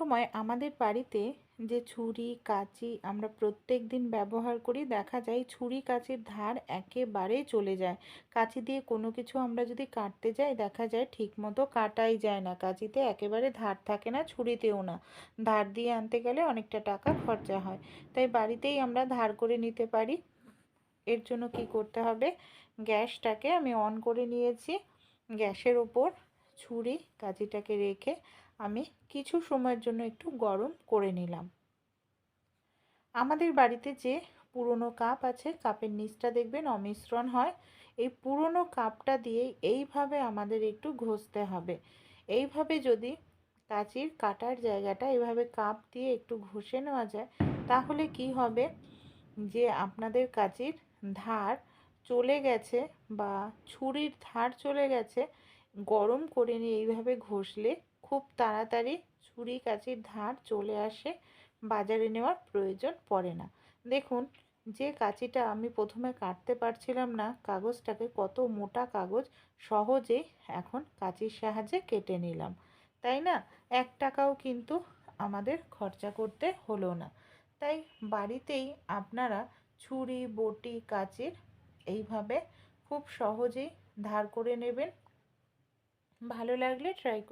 সময় আমাদের বাড়িতে যে ছুরি, কাঁচি আমরা প্রত্যেক দিন ব্যবহার করি, দেখা যায় ছুরি, কাঁচির ধার একেবারেই চলে যায়। কাঁচি দিয়ে কোনো কিছু আমরা যদি কাটতে যাই, দেখা যায় ঠিক মতো কাটাই যায় না। কাঁচিতে একেবারে ধার থাকে না, ছুরিতেও না। ধার দিয়ে আনতে গেলে অনেকটা টাকা খরচা হয়। তাই বাড়িতেই আমরা ধার করে নিতে পারি। এর জন্য কি করতে হবে? গ্যাসটাকে আমি অন করে নিয়েছি। গ্যাসের ওপর ছুরি কাঁচিটাকে রেখে আমি কিছু সময়ের জন্য একটু গরম করে নিলাম। আমাদের বাড়িতে যে পুরনো কাপ আছে, কাপের নিচটা দেখবেন অমিশ্রণ হয়। এই পুরনো কাপটা দিয়ে এইভাবে আমাদের একটু ঘষতে হবে। এইভাবে যদি কাঁচির কাটার জায়গাটা এইভাবে কাপ দিয়ে একটু ঘষে নেওয়া যায়, তাহলে কি হবে? যে আপনাদের কাঁচির ধার চলে গেছে বা ছুরির ধার চলে গেছে গরম করে নিয়ে এইভাবে ঘষলে খুব তাড়াতাড়ি ছুরি কাঁচির ধার চলে আসে। বাজারে নেওয়ার প্রয়োজন পড়ে না। দেখুন, যে কাঁচিটা আমি প্রথমে কাটতে পারছিলাম না, কাগজটাকে কত মোটা কাগজ সহজেই এখন কাঁচির সাহায্যে কেটে নিলাম। তাই না? এক টাকাও কিন্তু আমাদের খরচা করতে হলো না। তাই বাড়িতেই আপনারা ছুরি, বটি, কাঁচির এইভাবে খুব সহজেই ধার করে নেবেন। ভালো লাগলে ট্রাই করুন